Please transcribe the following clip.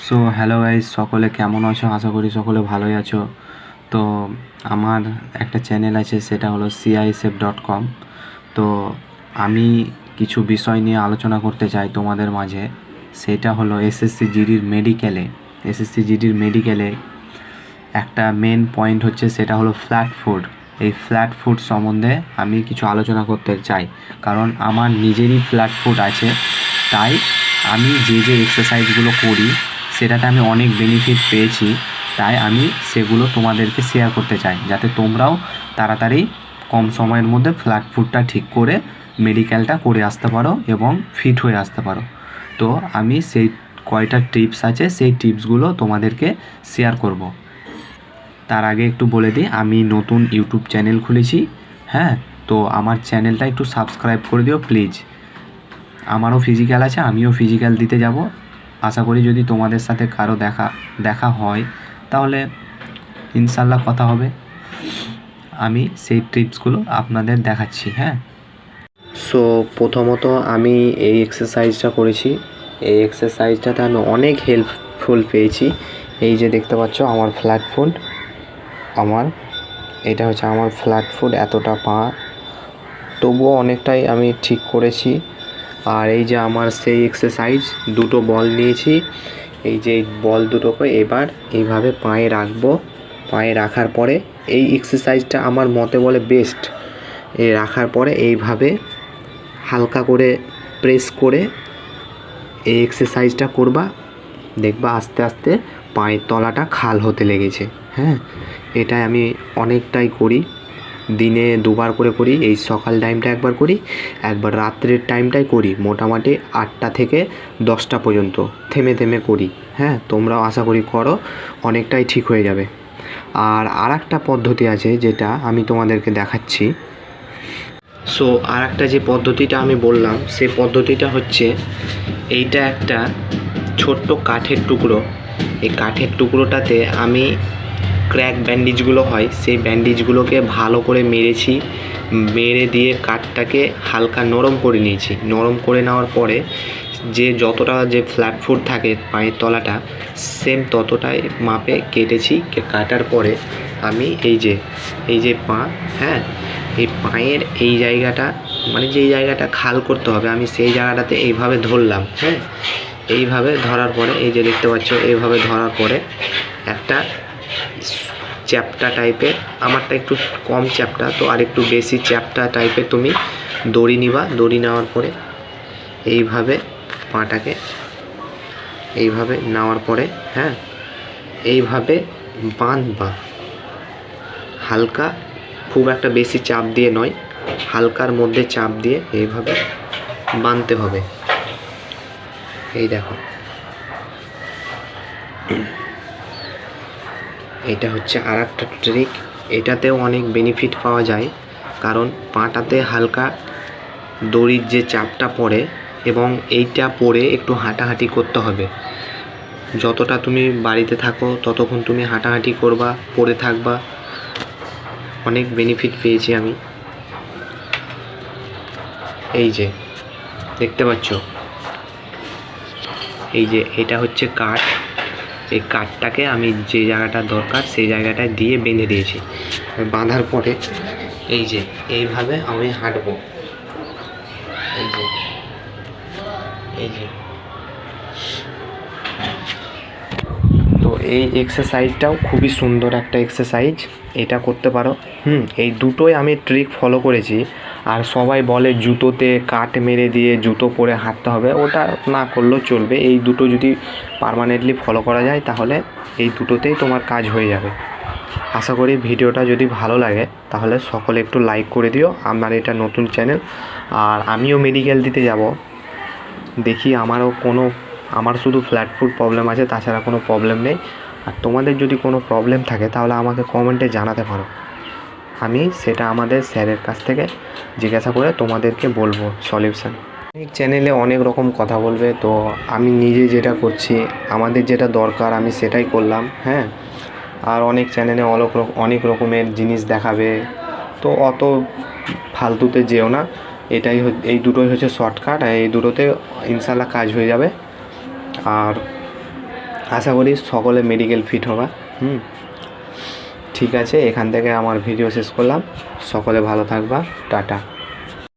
So hello guys সকলে কেমন আছো? আশা করি সকলে ভালোই আছো। তো, আমার একটা চ্যানেল আছে, সেটা হলো সিআইএসএফ ডট কম তো, আমি কিছু বিষয় নিয়ে আলোচনা করতে চাই তোমাদের মাঝে। সেটা হলো এসএসসি জিডির মেডিকেলে এসএসসি জিডির মেডিকেলে একটা মেন পয়েন্ট হচ্ছে, সেটা হলো ফ্ল্যাট ফুড এই ফ্ল্যাট ফুড সম্বন্ধে আমি কিছু আলোচনা করতে চাই। কারণ আমার নিজেরই ফ্ল্যাট ফুড আছে। তাই আমি যে যে এক্সারসাইজগুলো করি সেটাতে আমি অনেক বেনিফিট পেয়েছি, তাই আমি সেগুলো তোমাদেরকে শেয়ার করতে চাই। যাতে তোমরাও তাড়াতাড়ি কম সময়ের মধ্যে ফ্ল্যাট ফুডটা ঠিক করে মেডিকেলটা করে আসতে পারো এবং ফিট হয়ে আসতে পারো। তো আমি সেই কয়টা টিপস আছে, সেই টিপসগুলো তোমাদেরকে শেয়ার করব। তার আগে একটু বলে দিই, আমি নতুন ইউটিউব চ্যানেল খুলেছি হ্যাঁ? তো আমার চ্যানেলটা একটু সাবস্ক্রাইব করে দিও প্লিজ আমারও ফিজিক্যাল আছে, আমিও ফিজিক্যাল দিতে যাব। আশা করি যদি তোমাদের সাথে কারও দেখা দেখা হয়, তাহলে ইনশাল্লাহ কথা হবে। আমি সেই টিপসগুলো আপনাদের দেখাচ্ছি হ্যাঁ? সো প্রথমত আমি এই এক্সারসাইজটা করেছি। এই এক্সারসাইজটাতে আমি অনেক হেল্পফুল পেয়েছি। এই যে দেখতে পাচ্ছ, আমার ফ্ল্যাট ফুড আমার, এটা হচ্ছে আমার ফ্ল্যাট ফুড এতটা পা। তবুও অনেকটাই আমি ঠিক করেছি। আর এই যে আমার সেই এক্সারসাইজ দুটো বল নিয়েছি। এই যে বল দুটোকে এবার এইভাবে পায়ে রাখব। পায়ে রাখার পরে এই এক্সারসাইজটা আমার মতে বলে বেস্ট এই রাখার পরে এইভাবে হালকা করে প্রেস করে এই এক্সারসাইজটা করবা। দেখবা আস্তে আস্তে পায়ের তলাটা খাল হতে লেগেছে। হ্যাঁ এটাই আমি অনেকটাই করি। দিনে দুবার করে করি, এই সকাল টাইমটা একবার করি, একবার রাত্রের টাইমটাই করি, মোটামুটি আটটা থেকে দশটা পর্যন্ত থেমে থেমে করি হ্যাঁ? তোমরাও আশা করি করো, অনেকটাই ঠিক হয়ে যাবে। আর আর একটা পদ্ধতি আছে যেটা আমি তোমাদেরকে দেখাচ্ছি। সো আর একটা যে পদ্ধতিটা আমি বললাম, সেই পদ্ধতিটা হচ্ছে এইটা একটা ছোট্ট কাঠের টুকরো। এই কাঠের টুকরোটাতে আমি ক্র্যাক ব্যান্ডেজগুলো হয়, সেই ব্যান্ডেজগুলোকে ভালো করে মেরেছি, মেরে দিয়ে কাঠটাকে হালকা নরম করে নিয়েছি। নরম করে নেওয়ার পরে যে যতটা যে ফ্ল্যাট ফুট থাকে পায়ের তলাটা সেম ততটাই মাপে কেটেছি কাটার পরে আমি এই যে এই যে পা হ্যাঁ এই পায়ের এই জায়গাটা মানে যেই জায়গাটা খাল করতে হবে, আমি সেই জায়গাটাতে এইভাবে ধরলাম হ্যাঁ এইভাবে ধরার পরে, এই যে দেখতে পাচ্ছ, এইভাবে ধরার পরে একটা চ্যাপটা টাইপের। আমারটা একটু কম চ্যাপটা, তো আর একটু বেশি চ্যাপটা টাইপের তুমি দড়ি নিবা। দড়ি নেওয়ার পরে এইভাবে পাটাকে এইভাবে নেওয়ার পরে হ্যাঁ এইভাবে বাঁধবা। হালকা খুব একটা বেশি চাপ দিয়ে নয়, হালকার মধ্যে চাপ দিয়ে এইভাবে বাঁধতে হবে। এই দেখো। এটা হচ্ছে আর একটা ট্রিক এটাতেও অনেক বেনিফিট পাওয়া যায়, কারণ পাটাতে হালকা দড়ির যে চাপটা পড়ে এবং এইটা পরে একটু হাঁটাহাঁটি করতে হবে। যতটা তুমি বাড়িতে থাকো, ততক্ষণ তুমি হাঁটাহাঁটি করবা, পড়ে থাকবা। অনেক বেনিফিট পেয়েছি আমি। এই যে, দেখতে পাচ্ছ? এই যে, এটা হচ্ছে কাঠ। এই কাঠটাকে আমি যে জায়গাটা দরকার সেই জায়গাটায় দিয়ে বেঁধে দিয়েছি। বাঁধার পরে এই যে এইভাবে আমি হাঁটবো। এই যে এই যে তো এই এক্সারসাইজটাও খুবই সুন্দর একটা এক্সারসাইজ এটা করতে পারো। হুম, এই দুটোই আমি ট্রিক ফলো করেছি। আর সবাই বলে জুতোতে কাট মেরে দিয়ে জুতো পরে হাঁটতে হবে, ওটা না করলেও চলবে। এই দুটো যদি পার্মানেন্টলি ফলো করা যায়, তাহলে এই দুটোতেই তোমার কাজ হয়ে যাবে। আশা করি ভিডিওটা যদি ভালো লাগে, তাহলে সকলে একটু লাইক করে দিও, আমার এটা নতুন চ্যানেল আর আমিও মেডিকেল দিতে যাব। দেখি আমারও কোনো, আমার শুধু ফ্ল্যাট ফুড প্রবলেম আছে, তাছাড়া কোনো প্রবলেম নেই। আর তোমাদের যদি কোনো প্রবলেম থাকে, তাহলে আমাকে কমেন্টে জানাতে পারো। আমি সেটা আমাদের স্যারের কাছ থেকে জিজ্ঞাসা করে তোমাদেরকে বলব সলিউশন অনেক চ্যানেলে অনেক রকম কথা বলবে, তো আমি নিজে যেটা করছি, আমাদের যেটা দরকার আমি সেটাই করলাম হ্যাঁ? আর অনেক চ্যানেলে অনেক অনেক রকমের জিনিস দেখাবে, তো অত ফালতুতে যেও না। এটাই এই দুটোই হচ্ছে শর্টকাট আর এই দুটোতে ইনশাল্লাহ কাজ হয়ে যাবে। আর আশা করি সকলে মেডিকেল ফিট হবা। হুম? ঠিক আছে, এখান থেকে আমার ভিডিও শেষ করলাম। সকলে ভালো থাকবা। টাটা।